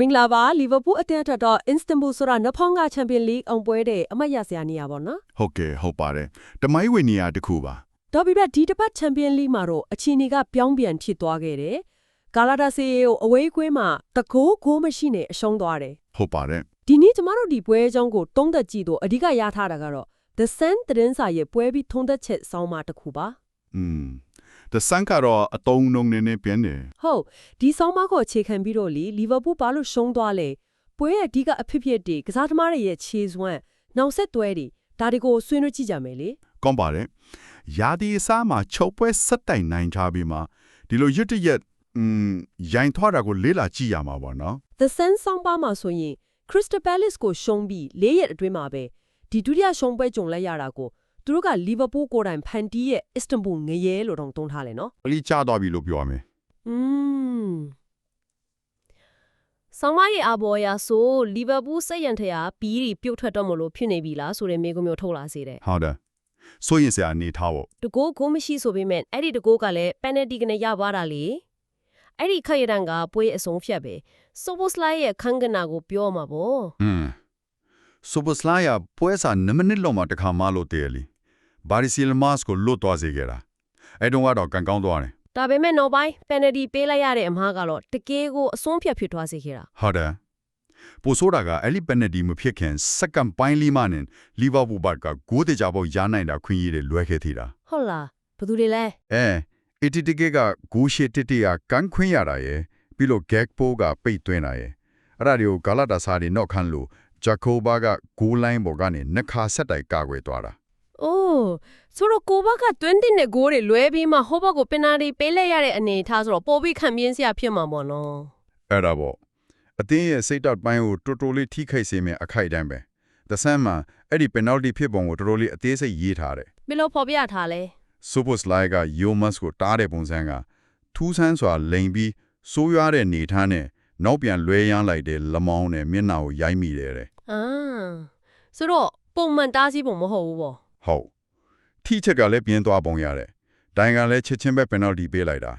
မင်္ဂလာပါလီဗာပူးအသင်းအတွက်တော့အင်စတန်ဘူလ်ဆိုတာနဖောင်းကချန်ပီယံလိအောင်ပွဲတဲ့အမတ်ရစရာနေရာပေါ့နော်ဟုတ်ကဲ့ဟုတ်ပါတယ်တမိုင်းဝေနေရာတစ်ခုပါတော်ပြီပြဒီတစ်ပတ်ချန်ပီယံလိမှာတော့အချီနေကပြောင်းပြန်ဖြစ်သွားခဲ့တယ်ဂါလာတာစီကိုအဝေးကွင်းမှာတကိုးကိုမရှိနဲ့အရှုံးသွားတယ်ဟုတ်ပါတယ်ဒီနေ့ကျမတို့ဒီပွဲအကြောင်းကိုတုံးသက်ကြည့်တော့အဓိကရထားတာကတော့ The Sun သတင်းစာရဲ့ပွဲပြီးထုံးသက်ချက်စောင်းမတစ်ခုပါอืม တဆန်ကတော့အတုံးလုံးနေနေပြန်တယ်ဟုတ်ဒီစောင်းမကိုအခြေခံပြီးတော့လီလီဗာပူးဘာလို့ရှုံးသွားလဲပွဲရဲ့အဓိကအဖြစ်ဖြစ်တွေကစားသမားတွေရဲ့ခြေစွမ်းနောက်ဆက်တွဲတွေဒါတွေကိုဆွေးနွေးကြည့်ကြမယ်လေကောင်းပါတယ်ယာဒီအစားမှာချုပ်ပွဲဆက်တိုင်နိုင်ထားပြီးမှဒီလိုရွတ်တရက်อืมရိုင်ထွားတာကိုလေးလာကြည့်ရမှာပေါ့နော် The Sun ဆောင်းပါးမှာဆိုရင် Crystal Palace ကိုရှုံးပြီး၄ရက်အတွင်းမှာပဲဒီဒုတိယရှုံးပွဲကြုံလိုက်ရတာကို သူတို့က Liverpool ကိုယ်တိုင်ဖန်တီးရဲ့ Istanbul ငရဲလို့တောင်တုံးထားတယ်နော် အလီချသွားပြီလို့ပြောရမယ် ။อืม ဆောင်းမရဲ့အဘော်အရာဆိုလီဗာပူးစိတ်ရန်ထရာဘီးတွေပြုတ်ထွက်တော့မလို့ဖြစ်နေပြီလားဆိုတဲ့မေးခွန်းမျိုးထုတ်လာစေတယ် ဟုတ်တယ်ဆိုရင်စရာအနေထားပေါ့ ။တကိုးကိုမရှိဆိုပေမဲ့အဲ့ဒီတကိုးကလည်းပန်နယ်တီကနေရပါတာလေ။အဲ့ဒီခက်ရတန်ကပွဲအဆုံးဖြတ်ပဲ။ဆိုဘိုစလိုက်ရဲ့ခန်းကနာကိုပြောမှာပေါ့ อืมဆိုဘစလာယာပွဲစာ9မိနစ်လောက်မှတခါမှလို့တည်လီ ဘာရီစီလမတ်ကိုလွတ်သွားစေခဲ့တာအဲ့တုန်းကတော့ကန်ကောင်းသွားတယ်။ဒါပေမဲ့နောက်ပိုင်းပန်နယ်တီပေးလိုက်ရတဲ့အမားကတော့တကယ်ကိုအဆုံးဖြတ်ဖြစ်သွားစေခဲ့တာဟုတ်တယ်ပိုဆိုးတာကအဲ့ဒီပက်နတီမဖြစ်ခင်စက္ကန့်ပိုင်းလီမနဲ့လီဗာပူးဘတ်ကဂိုးတကြဖို့ရနိုင်တာခွင့်ရည်တွေလွဲခဲ့သေးတာ။ဟုတ်လား။ဘယ်သူတွေလဲအဲအီတီတီကေကဂိုးရှိတစ်တီကကန်ခွင့်ရတာရဲ့ပြီးလို့ဂက်ပိုးကပိတ်သွင်းတာရဲ့အဲ့ဒါတွေကိုဂါလာတာစာတွေနောက်ခန်းလို့ဂျာကိုဘာကဂိုးလိုင်းပေါ်ကနေနှစ်ခါဆက်တိုက်ကာကွယ်သွားတာ။အိုး ဆိုတော့ကိုဘက20နဲ့ကိုတွေလွဲပြီးမှဟိုဘက်ကိုပင်နာတီပေးလိုက်ရတဲ့အနေအထားဆိုတော့ပိုပြီးခံပြင်းစရာဖြစ်မှာပေါ့နော်အဲ့ဒါပေါ့အတင်းရဲ့စိတ်တက်ပိုင်းကိုတော်တော်လေးထိခိုက်စေမယ့်အခိုက်အတန့်ပဲသဆမ်းမှာအဲ့ဒီပင်နယ်တီဖြစ်ပုံကိုတော်တော်လေးအသေးစိတ်ရေးထားတယ်။ဘယ်လိုဖော်ပြထားလဲဆိုပိုစလိုက်ကယိုမတ်ကိုတားတဲ့ပုံစံကထူးဆန်းစွာလိန်ပြီးဆိုးရွားတဲ့နေထားနဲ့နောက်ပြန်လွဲရမ်းလိုက်တဲ့လမောင်းနဲ့မျက်နှာကိုရိုက်မိတယ်တဲ့။အာဆိုတော့ပုံမှန်တားဆီးပုံမဟုတ်ဘူးပေါ့ဟုတ် ထိချက်ကလည်းပြင်းသွားပုံရတယ်ဒိုင်ကလည်းချက်ချင်းပဲပင်နယ်တီပေးလိုက်တာ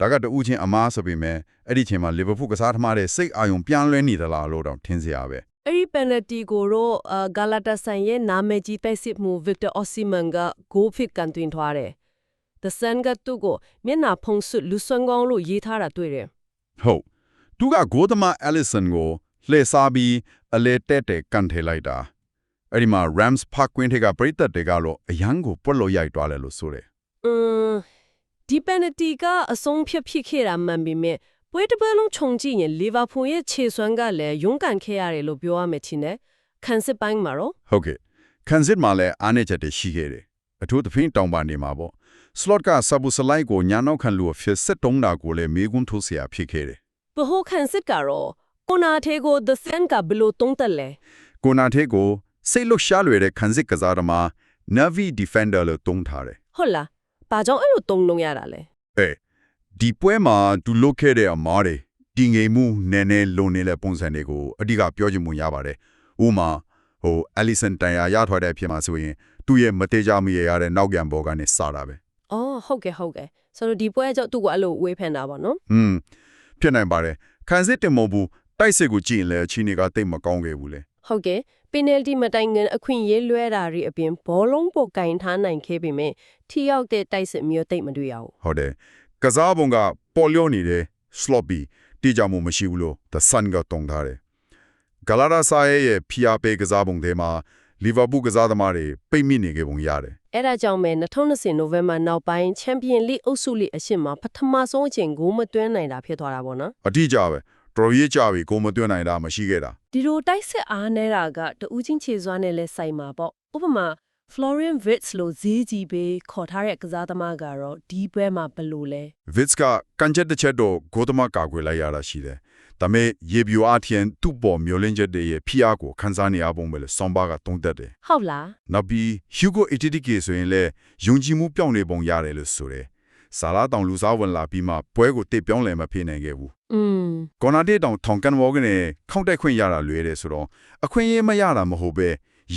ဒါကတူးချင်းအမားဆိုပေမဲ့အဲ့ဒီချိန်မှာလီဗာပူးကစားသမားတဲ့စိတ်အာရုံပြန်လွဲနေသလားလို့တော့ထင်စရာပဲ။အဲ့ဒီ penalty ကိုတော့ဂါလာတာဆန်ရဲ့နာမည်ကြီးတိုက်စစ်မှု Victor Osimhen က goal fit ကန်တွင်ထွားတယ်။ The Sun ကသူ့ကိုမျက်နှာဖုံးစွလူစွမ်းကောင်းလို့ရေးထားတာတွေ့တယ်ဟုတ်သူကဂိုသမအယ်လီဆန်ကိုလှည့်စားပြီးအလဲတက်တက်ကန်ထဲလိုက်တာ အဲ့ဒီမှာ Rams Park ကွင်းထက်ကပရိသတ်တွေကတော့အရန်ကိုပွက်လို့ရိုက်သွားတယ်လို့ဆိုတယ် ။အင်းဒီ penalty ကအဆုံးဖြတ်ဖြစ်ခဲ့တာမှန်ပေမဲ့ပွဲတစ်ပွဲလုံးခြုံကြည့်ရင် Liverpool ရဲ့ခြေစွမ်းကလည်းရုန်းကန်ခဲ့ရတယ်လို့ပြောရမယ်ချင်းနဲ့ခံစစ်ပိုင်းမှာတော့ ဟုတ်ကဲ့ခန်းစစ်မှာလည်းအားနေချက်တွေရှိခဲ့တယ်အထူးသဖြင့်တောင်ပန်နေမှာပေါ့ slot ကဆဘူစလိုက်ကိုညာနောက်ခံလူအဖြစ်စစ်တုံးတာကိုလည်းမေကွန်းထိုးเสียဖြစ်ခဲ့တယ် ဘဟိုခံစစ်ကတော့ကိုနာထေကို The Sun ကဘယ်လို့တုံးတက်လဲ ကိုနာထဲကို စိတ်လွတ်ရှားလွယ်တဲ့ခန်းစစ်ကစားသမား Navi Defender လို့တုံးထားတယ်ဟုတ်လားဘာကြောင့်အဲ့လိုတုံးလုံးရတာလဲအဲဒီပွဲမှာသူလုတ်ခဲ့တဲ့အမားတွေတည်ငြိမ်မှုနည်းနည်းလုံနေတဲ့ပုံစံတွေကိုအဓိကပြောချင်မှုရပါတယ်။ဥပမာဟိုအလီဆန်တန်ယာရထွက်တဲ့အဖြစ်မှာဆိုရင်သူ့ရဲ့မတေးကြမရရတဲ့နောက်ပြန်ဘောကနေစတာပဲအော်ဟုတ်ကဲ့ဟုတ်ကဲ့ဆိုတော့ဒီပွဲအကြောင့်သူ့ကိုအဲ့လိုဝေးဖန်တာပါနော်။ဟွန်းဖြစ်နိုင်ပါတယ်။ခန်းစစ်တင်မဟုတ်ဘူးတိုက်စစ်ကိုကြည့်ရင်လည်းအချင်းတွေကတိတ်မကောင်းခဲ့ဘူးလေ ဟုတ်ကဲ့ပင်နယ်တီမတိုင်ငင်အခွင့်ရေးလွဲတာတွေအပြင်ဘောလုံးပေါ်ကင်ထားနိုင်ခဲ့ပေမဲ့ထိရောက်တဲ့တိုက်စစ်မျိုးတိတ်မတွေ့ရဘူး။ဟုတ်တယ်။ကစားပုံကပေါ်လျော့နေတယ် sloppy တိကျမှုမရှိဘူးလို့ the sun ကတုံထားတယ်။ Galatasaray ရဲ့ဖီယာပေကစားပုံထဲမှာ Liverpool ကစားသမားတွေပိတ်မိနေခဲ့ပုံရတယ်အဲ့ဒါကြောင့်ပဲ2020နိုဝင်ဘာနောက်ပိုင်းချန်ပီယံလိအုပ်စုလိအရှင်းမှာပထမဆုံးအချိန်ဂိုးမသွင်းနိုင်တာဖြစ်သွားတာပေါ့နော်အတိအကျပဲ တော်ရေးကြပြီကိုမတွန်းနိုင်တာမရှိခဲ့တာဒီလိုတိုက်စစ်အားနေတာကတူးချင်းခြေစွမ်းနဲ့လဲဆိုင်မှာပေါ့ဥပမာ Florian Wirtz လို့ဈေးကြီးပေးခေါ်ထားတဲ့ကစားသမားကတော့ဒီပွဲမှာဘယ်လိုလဲ Vits ကကန်ချက်တစ်ချက်တော့ဂိုသမကာကွယ်လိုက်ရတာရှိတယ်ဒါပေမဲ့ရေပြူအားဖြင့်သူ့ပေါ်မျိုးလင်းချက်တွေရဲ့ဖိအားကိုခန်းစားနေရပုံပဲလေဆောင်းပါကတုံးတက်တယ်ဟုတ်လားနောက်ပြီး Hugo Etitike ဆိုရင်လည်းယုံကြည်မှုပြောင်းနေပုံရတယ်လို့ဆိုတယ်ဆာလာတောင်လူစားဝင်လာပြီးမှပွဲကိုတစ်ပြောင်းလဲမဖြစ်နိုင်ခဲ့ဘူးอืม ကော်နာတေးတောင်ထောင်ကန်ဝေါ်ကနေခောက်တက်ခွင့်ရတာလွယ်တယ်ဆိုတော့အခွင့်အရေးမရတာမဟုတ်ပဲ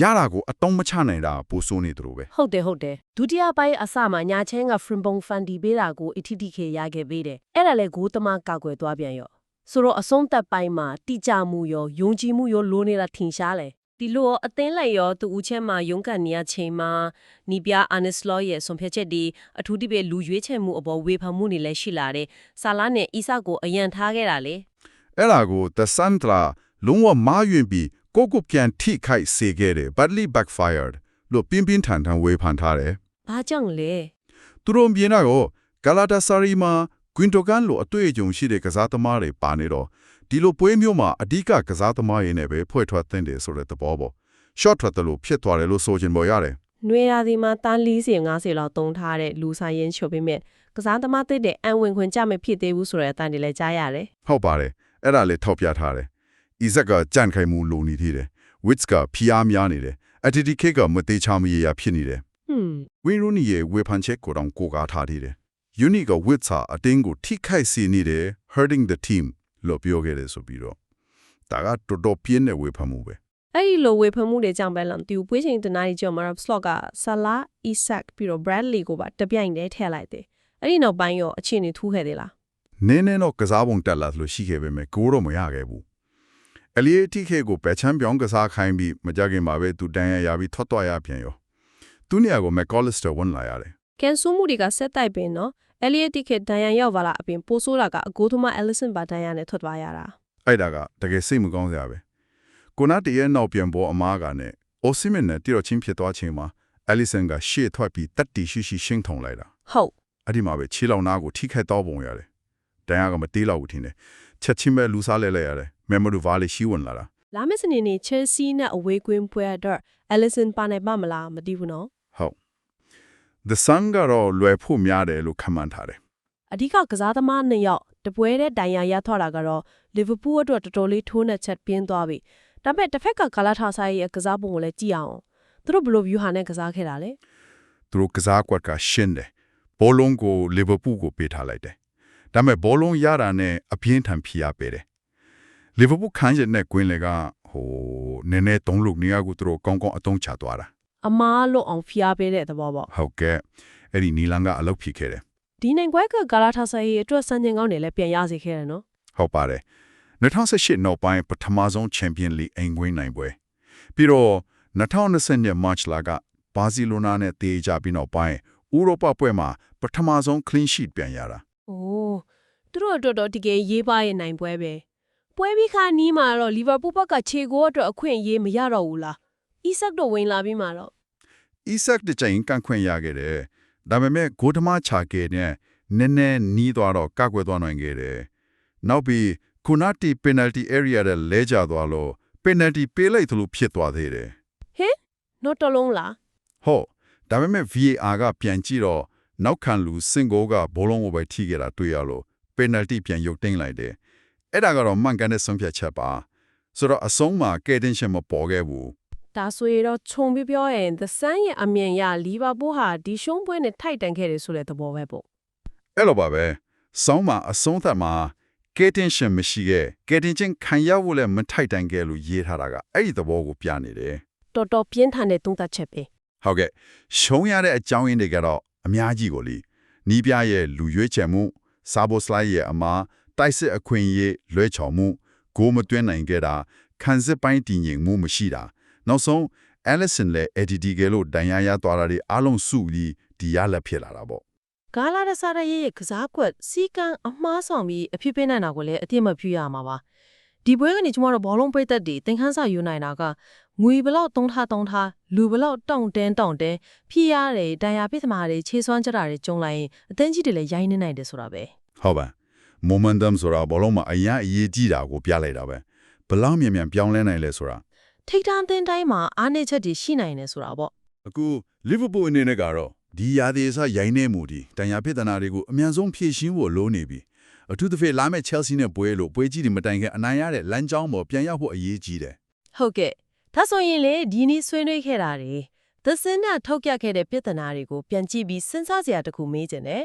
ရတာကိုအတုံးမချနိုင်တာပိုဆိုးနေသလိုပဲဟုတ်တယ်ဟုတ်တယ်ဒုတိယပိုင်းအစမှာညာချင်းက from bong fan ဒီပေးတာကို ATTK ရခဲ့ပေးတယ်အဲ့ဒါလဲဂိုးသမားကောက်ွယ်သွားပြန်ရော့ဆိုတော့အဆုံးသက်ပိုင်းမှာတိကျမှုရောယုံကြည်မှုရောလိုနေတာထင်ရှားလေ ဒီလိုအသင်းလိုက်ရောသူဦးချက်မှာရုန်းကန်နေရချိန်မှာနီပြအာနစ်လောရဲ့ဆွန်ဖြတ်ချက်ဒီအထူးတိပဲလူရွေးချယ်မှုအပေါ်ဝေဖန်မှုတွေလည်းရှိလာတယ်ဆာလာနဲ့အီဆာကိုအယံထားခဲ့တာလေအဲ့ဒါကို The Sandra လုံးဝမားယွင်ပြီးကိုကိုပြန်ထိခိုက်စေခဲ့တယ် badly backfired လို့ပြင်းပြင်းထန်ထန်ဝေဖန်ထားတယ်ဘာကြောင့်လဲသူတို့မြင်တော့ဂလာတာဆာရီမှာကွင်တိုကန်လိုအတွေ့အကြုံရှိတဲ့ကစားသမားတွေပါနေတော့ ဒီလိုပွဲမျိုးမှာအဓိကကစားသမားရင်းနဲ့ပဲဖွဲ့ထွက်တဲ့တယ်ဆိုတဲ့သဘောပေါ့ short ထွက်တယ်လို့ဖြစ်သွားတယ်လို့ဆိုချင်ပေါ်ရတယ်နွေရာသီမှာတန်း40 50လောက်သုံးထားတဲ့လူဆိုင်ရင်ချုပ်ပေးမဲ့ကစားသမားသစ်တဲ့အန်ဝင်ခွင်ကြမဖြစ်သေးဘူးဆိုတဲ့အတန်တွေလည်းကြားရတယ်ဟုတ်ပါတယ်အဲ့ဒါလေးထောက်ပြထားတယ်။ Isaac ကကြန့်ခိုင်မှုလိုနေသေးတယ်။ Wits ကဖျားများနေတယ်။ ATTK ကမသေးချာမရရဖြစ်နေတယ်ဟွန်း။ Win Rooney ရဲ့ဝေဖန်ချက်ကိုတော့ကိုကားထားသေးတယ်။ Unique က Wits ဟာအတင်းကိုထိခိုက်စေနေတယ် hurting the team လို့ပြောခဲ့တယ်ဆိုပြီးတော့ဒါကတော်တော်ပြင်းတဲ့ဝေဖန်မှုပဲအဲ့ဒီလိုဝေဖန်မှုတွေကြောင့်ပဲလားသူပွေးချိန်တနားကြီးကြော်မှာစလော့ကဆလာအီဆက်ပြီးတော့ Bradley ကိုပါတပြိုင်တည်းထည့်လိုက်တယ်အဲ့ဒီနောက်ပိုင်းရောအခြေအနေထူးခဲ့သေးလား။နင်းနေတော့ကစားပုံတက်လာလို့ရှိခဲ့ပေမဲ့ကိုတော့မရခဲ့ဘူး။ LATK ကိုပယ်ချမ်းပြောင်းကစားခိုင်းပြီးမကြခင်မှာပဲသူတန်ရရပြီးထွက်သွားရပြန်ရော။သူနေရာကို McAllister ဝင်လာရတယ်ကန်ဆူမှုတွေကဆက်တိုက်ပင်နော် Elliot Ticket ဒဏ်ရာရောက်ပါလားအပြင်ပိုးဆိုးတာကအကိုသမား Ellison ပါဒဏ်ရာနဲ့ထွက်သွားရတာအဲ့ဒါကတကယ်စိတ်မကောင်းစရာပဲကိုနာတရဲ့နောက်ပြန်ပေါ်အမားကနဲ့အိုစီမင်နဲ့တိတော့ချင်းဖြစ်သွားချိန်မှာအလီဆန်ကရှေ့ထွက်ပြီးတက်တီရှိရှိရှင်းထုံလိုက်တာဟုတ်အဲ့ဒီမှာပဲခြေလောင်နာကိုထိခိုက်တော့ပုံရတယ်တန်ရကမတေးတော့ဘူးထင်တယ်ချက်ချင်းပဲလူစားလဲလဲရတယ်မက်မိုဒူဗာလီရှိဝင်လာတာလာမယ့်စနေနေ့ Chelsea နဲ့အဝေးကွင်းပွဲအတွက် Ellison ပါနိုင်ပါမလားမသိဘူးနော်ဟုတ် The Sun ကတော့လွယ်ဖို့များတယ်လို့ခန့်မှန်းထားတယ်အဓိကကစားသမားနှစ်ယောက်တပွဲတဲ့ဒဏ်ရာရထွက်တာကတော့ Liverpool အတွက်တော်တော်လေးထိုးနှက်ချက်ပြင်းသွားပြီဒါပေမဲ့တစ်ဖက်ကဂါလာထာဆိုင်ရဲ့ကစားပုံကိုလည်းကြည့်အောင်သူတို့ဘယ်လို view ဟာနဲ့ကစားခဲ့တာလဲသူတို့ကစားကွက်ကရှင်းတယ်ဘောလုံးကိုလီဗာပူးကိုပေးထားလိုက်တယ်ဒါပေမဲ့ဘောလုံးရတာနဲ့အပြင်းထန်ဖိအားပေးတယ်လီဗာပူးခန်းရတဲ့ကွင်းလေကဟိုနည်းနည်းသုံးလို့နေရာကိုသူတို့ကောင်းကောင်းအသုံးချသွားတာ အမားလွတ်အောင်ဖျားပေးတဲ့သဘောပေါ့ဟုတ်ကဲ့အဲ့ဒီနီလန်ကအလုပ်ဖြစ်ခဲ့တယ်ဒီနိုင်ပွဲကဂါလာထာဆိုင်ရဲ့အတွက်စံချိန်ကောင်းတွေလည်းပြန်ရစေခဲ့တယ်နော်ဟုတ်ပါတယ်2018နောက်ပိုင်းပထမဆုံးချန်ပီယံလိအိမ်ကွင်းနိုင်ပွဲပြီးတော့2020နှစ်မတ်လကဘာစီလိုနာနဲ့တေးကြပြီးနောက်ပိုင်းဥရောပပွဲမှာပထမဆုံး clean sheet ပြန်ရတာ။အိုးသူတို့အတွက်တော့တကယ်ရေးပါရဲ့နိုင်ပွဲပဲ။ပွဲပြီးခါနီးမှာတော့လီဗာပူးဘက်ကခြေကိုအတွက်အခွင့်အရေးမရတော့ဘူးလား။အီဆက်တော့ဝင်လာပြီးမှာတော့ Isaac တကြိမ်ကန်ခွင့်ရခဲ့တယ်ဒါပေမဲ့ဂိုးသမားချခဲ့တဲ့နည်းနည်းနီးသွားတော့ကောက်ွယ်သွားနိုင်ခဲ့တယ်နောက်ပြီးခုနတီ penalty area တဲ့လဲကျသွားလို့ penalty ပေးလိုက်သလိုဖြစ်သွားသေးတယ်နော်တလုံးလားဟုတ်ဒါပေမဲ့ VAR ကပြန်ကြည့်တော့နောက်ခံလူစင်ကိုကဘောလုံးကိုပဲထိခဲ့တာတွေ့ရလို့ penalty ပြန်ရုပ်သိမ်းလိုက်တယ်အဲ့ဒါကတော့မှန်ကန်တဲ့ဆုံးဖြတ်ချက်ပါဆိုတော့အဆုံးမှာကဲတင်ရှင်မပေါ်ခဲ့ဘူး။ ဒါဆိုရင်တော့ခြုံပြီးပြောရင် The Sun ရဲ့အမြင်ရလီဗာပူးဟာဒီရှုံးပွဲနဲ့ထိုက်တန်ခဲ့တယ်ဆိုတဲ့သဘောပဲပေါ့အဲ့လိုပါပဲဆောင်းမှာအဆုံးသက်မှာကဲတင်ရှင်မရှိခဲ့ကဲတင်ချင်းခံရဖို့လည်းမထိုက်တန်ခဲ့လို့ရေးထားတာကအဲ့ဒီသဘောကိုပြနေတယ်။တော်တော်ပြင်းထန်တဲ့သုံးသပ်ချက်ပဲဟုတ်ကဲ့ရှုံးရတဲ့အကြောင်းရင်းတွေကတော့အများကြီးကိုလीနီးပြရဲ့လူရွေးချယ်မှုစာဘိုစလိုက်ရဲ့အမားတိုက်စစ်အခွင့်အရေးလွဲချော်မှုဂိုးမသွင်းနိုင်ခဲ့တာခံစစ်ပိုင်းတည်ငြိမ်မှုမရှိတာ နောက်ဆုံး Allison လည်း ADD ကလို့ဒဏ်ရာရသွားတာတွေအလုံးစုပြီးဒီရလက်ဖြစ်လာတာပေါ့။ဂါလာဒဆာရရဲ့ရဲ့ကစားကွက်စီကံအမှားဆောင်ပြီးအဖြစ်ပေးနိုင်တာကိုလည်းအတိအမပြုရမှာပါ။ဒီပွဲကနေကျမတို့ဘောလုံးပိတ်သက်တွေသင်ခန်းစာယူနိုင်တာကငွေဘလောက်တုံးထားတုံးထားလူဘလောက်တောင့်တင်းတောင့်တင်းဖြီးရတယ်ဒဏ်ရာပြစ်သမားတွေခြေစွမ်းကြတာတွေကျုံလိုက်ရင်အသင်းကြီးတွေလည်းရိုင်းနေနိုင်တယ်ဆိုတာပဲဟုတ်ပါ momentum ဆိုတာဘောလုံးမှာအရင်အရေးကြီးတာကိုပြလိုက်တာပဲဘယ်လောက်မြန်မြန်ပြောင်းလဲနိုင်လဲဆိုတာ ထိတ်တန်းတင်းတိုင်းမှာအားနည်းချက်တွေရှိနိုင်တယ်ဆိုတာပေါ့အခု Liverpool အနေနဲ့ကတော့ဒီရာသီအစရိုင်းနေမှုဒီတန်ရာဖြစ်တနာတွေကိုအမြန်ဆုံးဖြည့်ရှင်းဖို့လိုနေပြီအထူးသဖြင့်လာမယ့် Chelsea နဲ့ပွဲလို့ပွဲကြီးတွေမတိုင်ခင်အနိုင်ရတဲ့လမ်းကြောင်းပေါ်ပြန်ရောက်ဖို့အရေးကြီးတယ်ဟုတ်ကဲ့ဒါဆိုရင်လေဒီနေ့ဆွေးနွေးခဲ့တာတွေသစင်းနဲ့ထုတ်ပြခဲ့တဲ့ပြဿနာတွေကိုပြန်ကြည့်ပြီးစဉ်းစားစရာတစ်ခုမေးချင်တယ်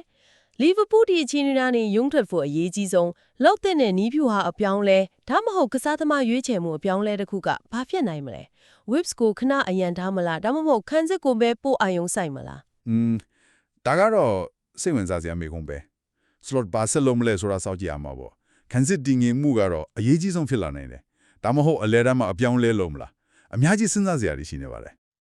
လီဗာပူးဒီအချင်းအနာနဲ့ယုံထွက်ဖို့အရေးကြီးဆုံးလောက်တဲ့နဲ့နီးဖြူဟာအပြောင်းလဲဒါမှမဟုတ်ကစားသမားရွေးချယ်မှုအပြောင်းလဲတစ်ခုကဘာဖြစ်နိုင်မလဲ whips ကိုခဏအရန်ထားမလားဒါမှမဟုတ်ခန်းစစ်ကိုပဲပို့အာယုံဆိုင်မလားอืมဒါကတော့စိတ်ဝင်စားစရာမေးခွန်းပဲ slot ဘာဆက်လုံးမလဲဆိုတာစောင့်ကြည့်ရမှာပေါ့ခန်းစစ်တည်ငြိမ်မှုကတော့အရေးကြီးဆုံးဖြစ်လာနိုင်တယ်ဒါမှမဟုတ်အလဲတန်းမှာအပြောင်းလဲလုံးမလားအများကြီးစဉ်းစားစရာတွေရှိနေပါတယ်